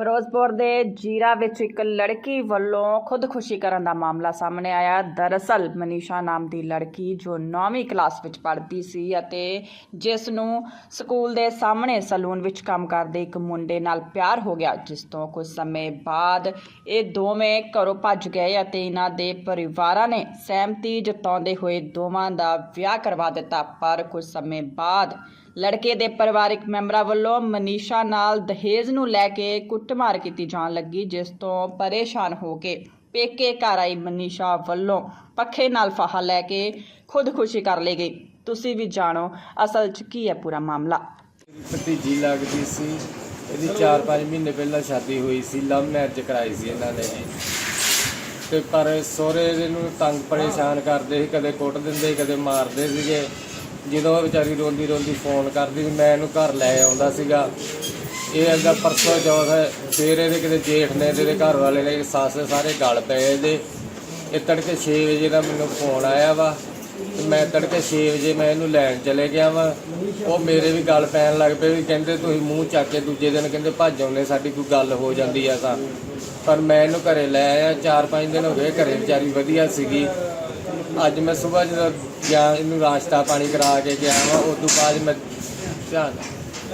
ਫਿਰੋਜ਼ਪੁਰ ਦੇ ਜੀਰਾ ਵਿੱਚ ਇੱਕ ਲੜਕੀ ਵੱਲੋਂ ਖੁਦਕੁਸ਼ੀ ਕਰਨ ਦਾ ਮਾਮਲਾ ਸਾਹਮਣੇ ਆਇਆ। ਦਰਅਸਲ, ਮਨੀਸ਼ਾ ਨਾਮ ਦੀ ਲੜਕੀ ਜੋ 9ਵੀਂ ਕਲਾਸ ਵਿੱਚ ਪੜ੍ਹਦੀ ਸੀ ਅਤੇ ਜਿਸ ਨੂੰ ਸਕੂਲ ਦੇ ਸਾਹਮਣੇ ਸਲੂਨ ਵਿੱਚ ਕੰਮ ਕਰਦੇ ਇੱਕ ਮੁੰਡੇ ਨਾਲ ਪਿਆਰ ਹੋ ਗਿਆ, ਜਿਸ ਤੋਂ ਕੁਝ ਸਮੇਂ ਬਾਅਦ ਇਹ ਦੋਵੇਂ ਘਰੋਂ ਭੱਜ ਗਏ ਅਤੇ ਇਹਨਾਂ ਦੇ ਪਰਿਵਾਰਾਂ ਨੇ ਸਹਿਮਤੀ ਜਤਾਉਂਦੇ ਹੋਏ ਦੋਵਾਂ ਦਾ ਵਿਆਹ ਕਰਵਾ ਦਿੱਤਾ। ਪਰ ਕੁਝ ਸਮੇਂ ਬਾਅਦ ਲੜਕੇ ਦੇ ਪਰਿਵਾਰਕ ਮੈਂਬਰਾਂ ਵੱਲੋਂ ਮਨੀਸ਼ਾ ਨਾਲ ਦਹੇਜ ਨੂੰ ਲੈ ਕੇ ਕੁੱਟਮਾਰ ਕੀਤੀ ਜਾਣ ਲੱਗੀ, ਜਿਸ ਤੋਂ ਪਰੇਸ਼ਾਨ ਹੋ ਕੇ ਪੇਕੇ ਘਰ ਆਈ ਮਨੀਸ਼ਾ ਵੱਲੋਂ ਪੱਖੇ ਨਾਲ ਫਾਹਾ ਲੈ ਕੇ ਖੁਦਕੁਸ਼ੀ ਕਰ ਲਈ ਗਈ। ਤੁਸੀਂ ਵੀ ਜਾਣੋ, ਅਸਲ 'ਚ ਕੀ ਹੈ ਪੂਰਾ ਮਾਮਲਾ। ਭਤੀਜੀ ਲੱਗਦੀ ਸੀ, ਇਹਦੀ 4-5 ਮਹੀਨੇ ਪਹਿਲਾਂ ਸ਼ਾਦੀ ਹੋਈ ਸੀ, ਲਵ ਮੈਰਿਜ ਕਰਾਈ ਸੀ ਇਹਨਾਂ ਨੇ। ਜੀ ਤੇ ਪਰ ਸੋਹਰੇ ਇਹਦੇ ਤੰਗ ਪਰੇਸ਼ਾਨ ਕਰਦੇ ਸੀ, ਕਦੇ ਕੁੱਟ ਦਿੰਦੇ ਕਦੇ ਮਾਰਦੇ ਸੀਗੇ। ਜਦੋਂ ਉਹ ਵਿਚਾਰੀ ਰੋਂਦੀ ਰੋਂਦੀ ਫੋਨ ਕਰਦੀ ਸੀ, ਮੈਂ ਇਹਨੂੰ ਘਰ ਲੈ ਆਉਂਦਾ ਸੀਗਾ। ਇਹ ਅੱਗਾ ਪਰਸੋਂ ਚੌਥ ਫੇਰ ਇਹਦੇ ਕਿਤੇ ਜੇਠ ਨੇ ਇਹਦੇ ਘਰ ਵਾਲੇ ਨੇ, ਸੱਸ ਸਾਰੇ ਗਲ ਪਏ ਇਹਦੇ। ਇਹ ਤੜਕੇ 6 ਵਜੇ ਦਾ ਮੈਨੂੰ ਫੋਨ ਆਇਆ ਵਾ ਤੇ ਮੈਂ ਤੜਕੇ 6 ਵਜੇ ਮੈਂ ਇਹਨੂੰ ਲੈਣ ਚਲੇ ਗਿਆ ਵਾ। ਉਹ ਮੇਰੇ ਵੀ ਗੱਲ ਪੈਣ ਲੱਗ ਪਏ ਵੀ ਕਹਿੰਦੇ, ਤੁਸੀਂ ਮੂੰਹ ਚੱਕ ਕੇ ਦੂਜੇ ਦਿਨ ਕਹਿੰਦੇ ਭੱਜ ਆਉਂਦੇ, ਸਾਡੀ ਕੋਈ ਗੱਲ ਹੋ ਜਾਂਦੀ ਆ ਤਾਂ। ਪਰ ਮੈਂ ਇਹਨੂੰ ਘਰੇ ਲੈ ਆਇਆ 4-5 ਦਿਨ ਹੋ ਗਏ ਘਰੇ ਵਿਚਾਰੀ ਵਧੀਆ ਸੀਗੀ। ਅੱਜ ਮੈਂ ਸਵੇਰ ਜਦੋਂ ਗਿਆ, ਇਹਨੂੰ ਰਾਸ਼ਤਾ ਪਾਣੀ ਕਰਾ ਕੇ ਗਿਆ ਵਾ ਉਸ ਤੋਂ ਬਾਅਦ ਮੈਂ ਧਿਆਨ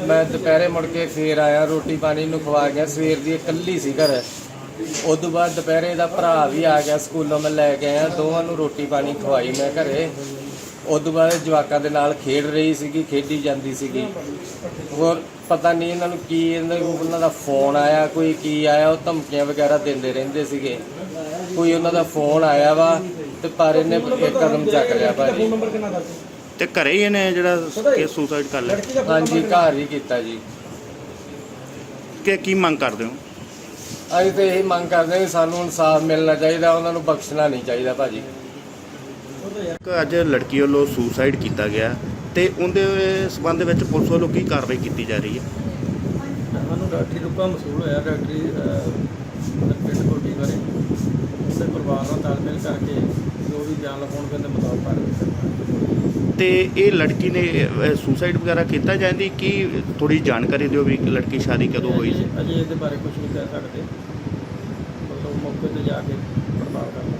ਮੈਂ ਦੁਪਹਿਰੇ ਮੁੜ ਕੇ ਫੇਰ ਆਇਆ, ਰੋਟੀ ਪਾਣੀ ਨੂੰ ਖਵਾ ਗਿਆ, ਸਵੇਰ ਦੀ ਇਹ ਇਕੱਲੀ ਸੀ ਘਰ। ਉਸ ਤੋਂ ਬਾਅਦ ਦੁਪਹਿਰੇ ਦਾ ਭਰਾ ਵੀ ਆ ਗਿਆ, ਸਕੂਲੋਂ ਮੈਂ ਲੈ ਕੇ ਆਇਆ, ਦੋਵਾਂ ਨੂੰ ਰੋਟੀ ਪਾਣੀ ਖਵਾਈ ਮੈਂ ਘਰੇ। ਉਸ ਤੋਂ ਬਾਅਦ ਜਵਾਕਾਂ ਦੇ ਨਾਲ ਖੇਡ ਰਹੀ ਸੀਗੀ, ਖੇਡੀ ਜਾਂਦੀ ਸੀਗੀ। ਹੋਰ ਪਤਾ ਨਹੀਂ ਇਹਨਾਂ ਨੂੰ ਕੀ ਇਹਨਾਂ ਨੂੰ ਉਹਨਾਂ ਦਾ ਫੋਨ ਆਇਆ, ਕੋਈ ਕੀ ਆਇਆ, ਉਹ ਧਮਕੀਆਂ ਵਗੈਰਾ ਦਿੰਦੇ ਰਹਿੰਦੇ ਸੀਗੇ। ਕੋਈ ਉਹਨਾਂ ਦਾ ਫੋਨ ਆਇਆ ਵਾ ਤੇ ਪਰ ਇਹਨੇ ਇੱਕ ਕਦਮ ਚੱਕ ਲਿਆ ਭਾਜੀ। ਤੇ ਘਰੇ ਹੀ ਇਹਨੇ ਜਿਹੜਾ ਕੇਸ ਸੁਸਾਈਡ ਕਰ ਲਿਆ। ਹਾਂਜੀ ਘਰ ਹੀ ਕੀਤਾ ਜੀ। ਕਿ ਕੀ ਮੰਗ ਕਰਦੇ ਹੋ? ਅਸੀਂ ਤੇ ਇਹੀ ਮੰਗ ਕਰਦੇ ਹਾਂ ਸਾਨੂੰ ਇਨਸਾਫ ਮਿਲਣਾ ਚਾਹੀਦਾ ਉਹਨਾਂ ਨੂੰ ਬਖਸ਼ਣਾ ਨਹੀਂ ਚਾਹੀਦਾ ਭਾਜੀ। ਇੱਕ ਅੱਜ ਲੜਕੀ ਵੱਲੋਂ ਸੁਸਾਈਡ ਕੀਤਾ ਗਿਆ ਤੇ ਉਹਦੇ ਸਬੰਧ ਵਿੱਚ ਪੁਲਿਸ ਵੱਲੋਂ ਕੀ ਕਾਰਵਾਈ ਕੀਤੀ ਜਾ ਰਹੀ ਹੈ? ਸਾਨੂੰ ਡਾਕਟਰੀ ਰੂਪਾ ਮਸੂਲ ਹੋਇਆ ਡਾਕਟਰੀ ਪਿੰਡ ਕੋਟੀ ਬਾਰੇ। ਉਹਦੇ ਪਰਿਵਾਰ ਨਾਲ ਤਾਲਮੇਲ ਕਰਕੇ ਜੋ ਵੀ ਬਿਆਨ ਲਿਖਾਉਣ ਦੇ ਮੁਤਾਬਕ ਕਾਰਵਾਈ ਕਰਨੀ ਤੇ ਇਹ ਲੜਕੀ ਨੇ ਸੁਸਾਈਡ ਵਗੈਰਾ ਕੀਤਾ ਜਾਂਦੀ ਕੀ ਥੋੜੀ ਜਾਣਕਾਰੀ ਦਿਓ ਵੀ ਲੜਕੀ ਸ਼ਾਦੀ ਕਦੋਂ ਹੋਈ ਸੀ? ਅਜੇ ਇਹਦੇ ਬਾਰੇ ਕੁਝ ਨਹੀਂ ਕਹਿ ਸਕਦੇ। ਮਤਲਬ ਮੌਕੇ ਤੇ ਜਾ ਕੇ ਪੜਤਾਲ ਕਰਨਾ